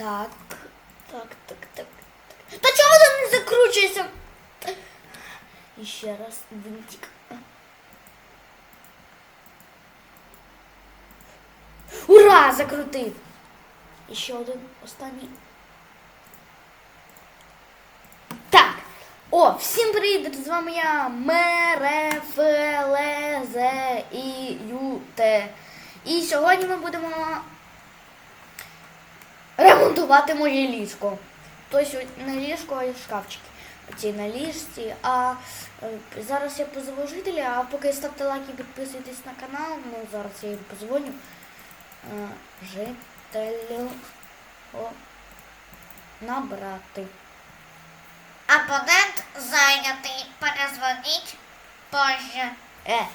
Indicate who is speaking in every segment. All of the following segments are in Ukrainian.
Speaker 1: Так, так, так, так. Та чого воно не закручується? І ще раз винтик. Ура! Закрутив! І ще один останній. Так. О, всім привіт! З вами я Мерефлезеюте. І сьогодні ми будемо ремонтувати моє ліжко. Тобто не ліжко, а шкафчики. Оці на ліжці. А е, зараз я позову жителя, а поки ставте лайк і підписуйтесь на канал, ну зараз я їм позвоню. Е, Жителю о, набрати.
Speaker 2: Абонент зайнятий. Перезвоніть позже.
Speaker 1: Е,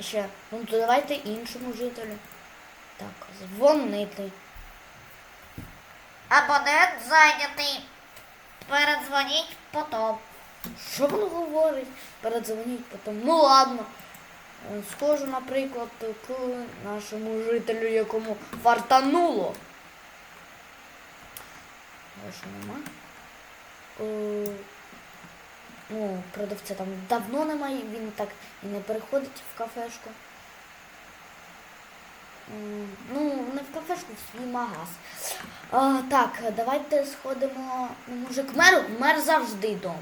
Speaker 1: ще, ну то давайте іншому жителю. Так, дзвонити.
Speaker 2: Абонент зайнятий. Передзвоніть потом.
Speaker 1: Що він говорить? Передзвоніть потім. Ну ладно. Е, Схожу, наприклад, к нашому жителю, якому фартануло. Більше нема. Е, Ну, продавця там давно немає, він так і не переходить в кафешку. Ну, не в кафешку, в свій магаз. А, так, давайте сходимо. Ну, може, к меру? Мер завжди вдома.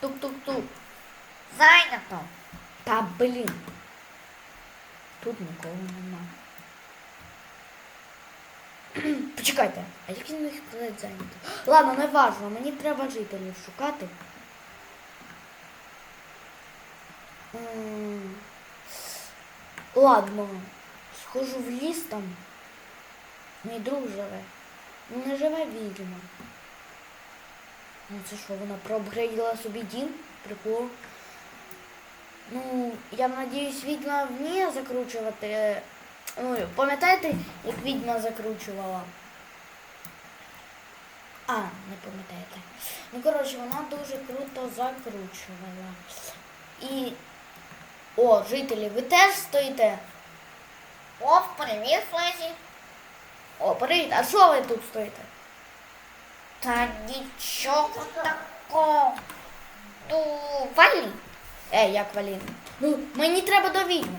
Speaker 1: Тук-тук-тук.
Speaker 2: Зайнято.
Speaker 1: Та блін. Тут нікого нема. Почекайте, а як він міг сказати зайнято? Ладно, не важно, мені треба жителів шукати. Ладно, схожу в ліс там. Мій друг живе. Не живе відьма. Ну це що, вона проапгрейдила собі дім? Прикол. Ну, я надіюсь, відьма вміє закручувати. Ну, пам'ятаєте, як відьма закручувала? А, не пам'ятаєте. Ну, коротше, вона дуже круто закручувала. І. О, жителі, ви теж стоїте?
Speaker 2: О, привіт, Флезі.
Speaker 1: О, привіт, а що ви тут стоїте?
Speaker 2: Та нічого такого. Ну, валі.
Speaker 1: Е, як Валіна? Ну, мені треба до відьми.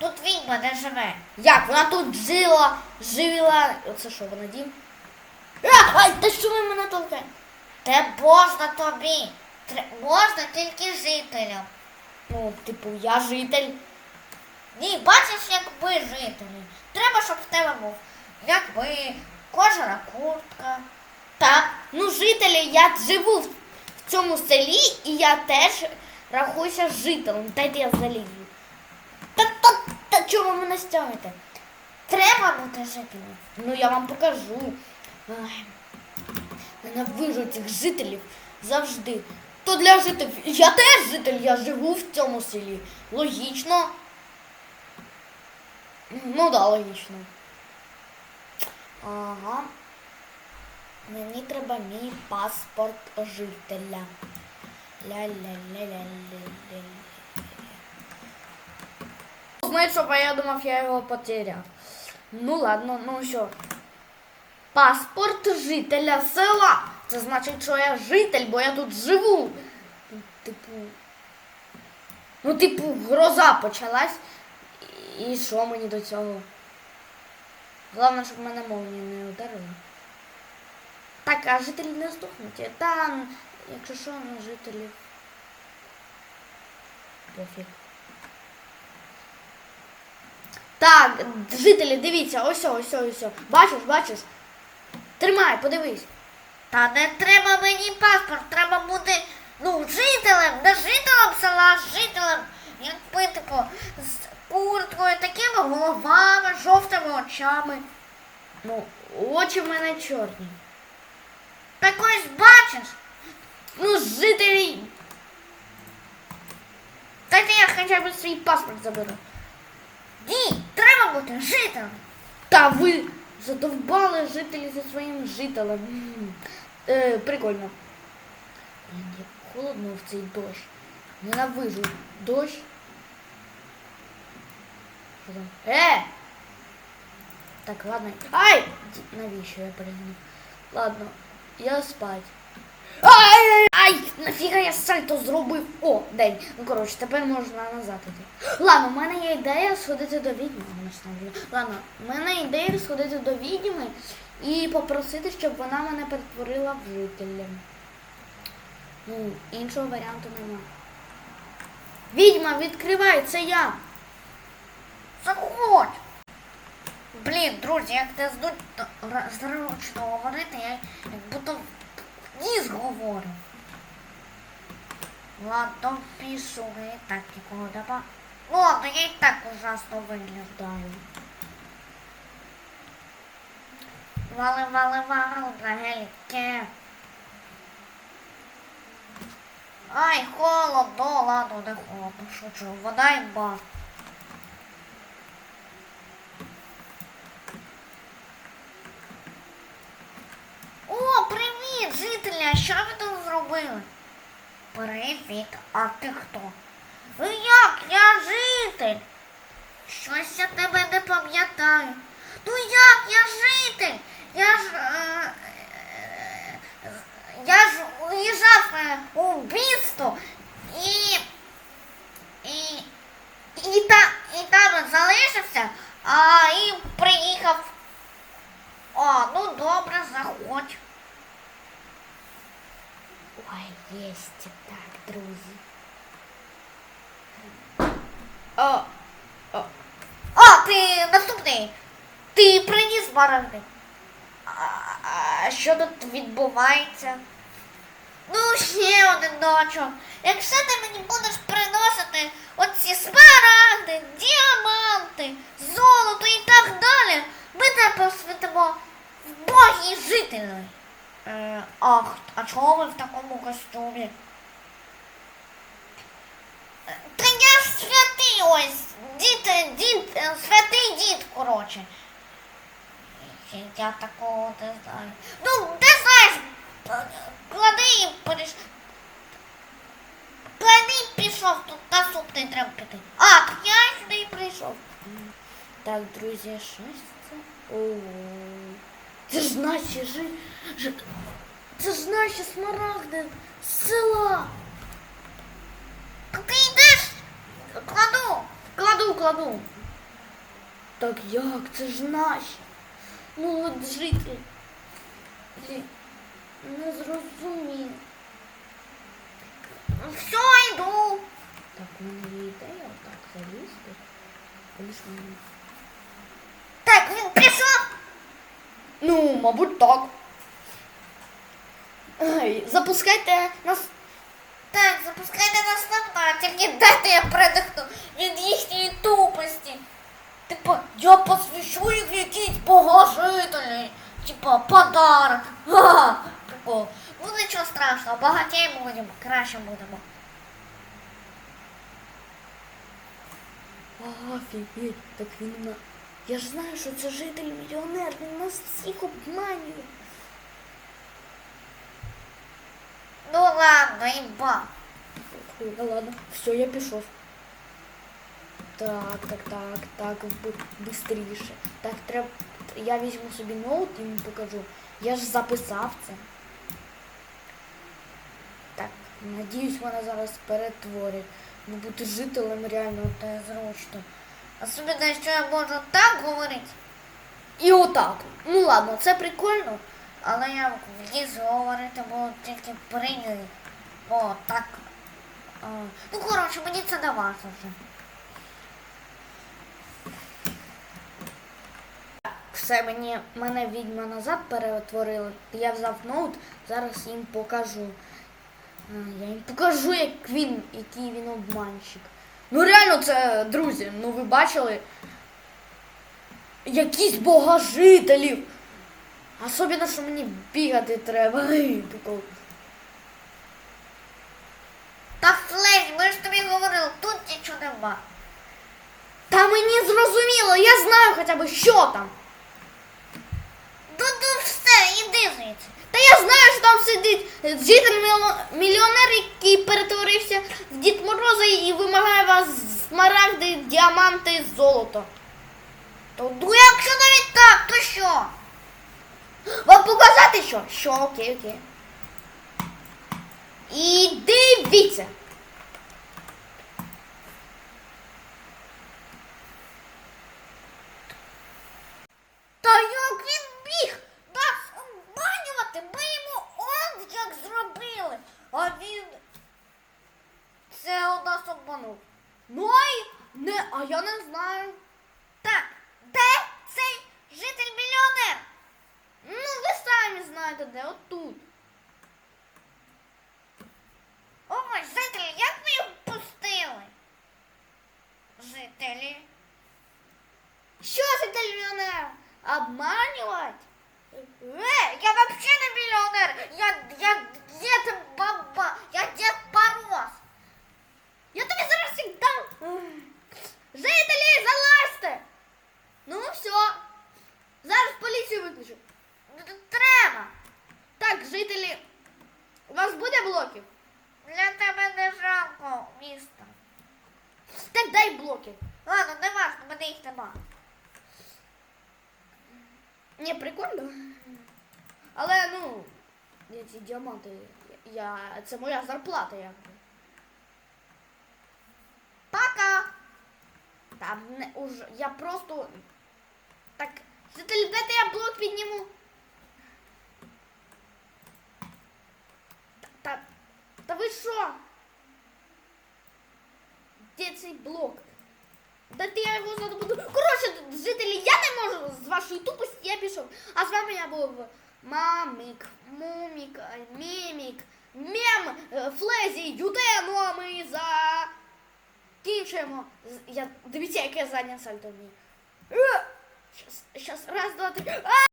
Speaker 2: Тут відьма не живе.
Speaker 1: Як? Вона тут жила, жила. Оце що, вона дім? Ай, та що ви мене толкаєте?
Speaker 2: Те можна тобі. Тре- Можна тільки жителям.
Speaker 1: Ну, типу, я житель.
Speaker 2: Ні, бачиш, як ви жителі. Треба, щоб в тебе був. Як ви, кожана куртка.
Speaker 1: Так, ну жителі, я живу в цьому селі і я теж рахуюся жителем. Дайте я залізу. Та, та, та чого ви мене стягуєте?
Speaker 2: Треба бути жителем.
Speaker 1: Ну я вам покажу. Ай, ненавижу цих жителів завжди. То для жителів. Я теж житель, я живу в цьому селі. Логічно. Ну да, логічно. Ага. Мені треба мій паспорт жителя. Ля-ля-ля-ля-ля-ля. Знаєш, що я думав, я його потеряв. Ну ладно, ну що. Паспорт жителя села. Це значить, що я житель, бо я тут живу. Типу. Ну, типу, гроза почалась. І що мені до цього? Головне, щоб мене молнія не ударила. Так, а жителі не здохнуть. Та, якщо що, на жителів. Пофіг. Так, жителі, дивіться, ось, ось, ось. Бачиш, бачиш? Тримай, подивись.
Speaker 2: Та не треба мені паспорт, треба бути ну, жителем, не жителем села, а жителем, якби типу, з курткою, такими головами, жовтими очами.
Speaker 1: Ну, очі в мене чорні.
Speaker 2: Так ось бачиш,
Speaker 1: Ну, жителі. Дайте я хоча б свій паспорт заберу.
Speaker 2: ні, треба бути жителем.
Speaker 1: Та ви задовбали жителі зі своїм жителем. М. Е, прикольно. Блін, як холодно в цей дощ. Ненавижу дощ. Що там? Е! Так, ладно. Ай! Ді- Навіщо я пригнув? Ладно, я спать. Ай! Ай! Нафіга я сальто зробив? О, день. Ну коротше, тепер можна назад іти. Ладно, в мене є ідея сходити до відьми. Є. Ладно, в мене ідея сходити до відьми і попросити, щоб вона мене перетворила в жителя. Ну, іншого варіанту нема. Відьма, відкривай, це я.
Speaker 2: Заходь! Блін, друзі, як те здуть зручно говорити, я як будто ніс говорю. Ладно, пишу, я і так нема. Ну ладно, я і так ужасно виглядаю. Вали, вали, вали, на геліке. Ай, холодно, ладно, не холодно, шучу. Вода і бар. О, привіт, жителі! А що ви тут зробили? Привіт, а ти хто? Ну як? Я житель. Щось я тебе не пам'ятаю. Ну як я житель? Я ж. Е, е, я ж уїжджав е, у місто і. І. І, та, і там залишився, а і приїхав о, ну добре, заходь.
Speaker 1: Ой, єсть так, друзі. О, о,
Speaker 2: О, ти наступний. Ти приніс баранки. А, а що тут відбувається? Ну, ще один дочок. Якщо ти мені будеш приносити оці смарагди, діаманти, золото і так далі, ми тебе посвятимо в богі жителі. Е, ах, а чого ви в такому костюмі? Е, Та я ж святий ось, дід, дід, е, святий дід, коротше. Я такого не знаю. Ну, ти знаєш, е, клади і переш... Клади і пішов, тут наступний треба піти. А, сюди і прийшов.
Speaker 1: так, друзі, щось це. О, це ж наші жи... жи... Це ж наші смарагди з села.
Speaker 2: Так ти йдеш? Кладу.
Speaker 1: Кладу, кладу. Так як? Це ж наші. Ну от жителі. Блін, Не зрозумів.
Speaker 2: Все, йду.
Speaker 1: Так, у мене є ідея отак залізти. Коли ж мені- мабуть, так. Ай, запускайте нас.
Speaker 2: Так, запускайте нас на тільки дайте я передихну від їхньої тупості. Типа, я посвящу їх якісь богожителі. Типа, подарок. Ха, прикол. Ну нічого страшного, багатіємо будемо, краще будемо.
Speaker 1: Офігеть, так він на. Я ж знаю, що це житель мільйонер, він нас всіх обманює.
Speaker 2: Ну ладно, іба.
Speaker 1: Ну ладно, все, я пішов. Так, так, так, так, б- бистріше. Так, треба. Я візьму собі ноут і йому покажу. Я ж записав це. Так, надіюсь, мене зараз перетворять. Ну бути жителем реально
Speaker 2: Це зручно. Особливо, що я можу так говорити,
Speaker 1: І отак. Ну ладно, це прикольно.
Speaker 2: але я в лісі говорити буду тільки прийняли. О, так. Ну, коротше, мені це важно вже.
Speaker 1: Все, мені мене відьма назад перетворила. Я взяв ноут, зараз їм покажу. Я їм покажу, як він, який він обманщик. Ну реально це, друзі, ну ви бачили. Якісь богожителів. Особливо, що мені бігати треба. Прикол.
Speaker 2: Та флеш, ми ж тобі говорили, тут нічого нема.
Speaker 1: Та мені зрозуміло, я знаю хоча б, що там.
Speaker 2: Ну, ну все, іди звідси.
Speaker 1: Та я знаю, там сидить житель-мільйонер, який перетворився в Дід Мороза і вимагає вас смарагди, діаманти, золото.
Speaker 2: То, ну, якщо навіть так, то що?
Speaker 1: Вам показати що? Що, окей, окей. І дивіться.
Speaker 2: Та як він біг? Нас обманювати, ми йому он як зробили. А він це у нас обманув.
Speaker 1: Ну, а й не, а я не знаю.
Speaker 2: Так, де цей житель мільйонер?
Speaker 1: Ну, ви самі знаєте, де отут.
Speaker 2: Ой, жителі, як ви його пустили? Жителі.
Speaker 1: Що це мільйонер? Обманювати?
Speaker 2: Е, я вообще не мільйонер. Я, я дід баба, я дід Мороз.
Speaker 1: Я тобі зараз всіх дам. Жителі, залазьте! Ну, все. Зараз поліцію виключу.
Speaker 2: Ну, тут Треба.
Speaker 1: Так, жителі, у вас буде блоків?
Speaker 2: Для тебе не жалко міста.
Speaker 1: Так дай блоки.
Speaker 2: Ладно, не важно, мене їх нема.
Speaker 1: Ні, прикольно. Але ну, ці діаманти, я, це моя зарплата якби. Пока! Там не уже. Я просто. Так, дайте я блок підніму. Та, та, та ви що? Де цей блок? Дайте я його буду. Коротше, жителі, я не можу з вашої тупості, я пішов. А з вами я був Мамік, Мумік, ай, Мімік, Мем, е, Флезі, Юде, ну а ми закінчуємо. Я, дивіться, яке заднє сальто вмію. Е, Щас, щас, раз, два, три. А!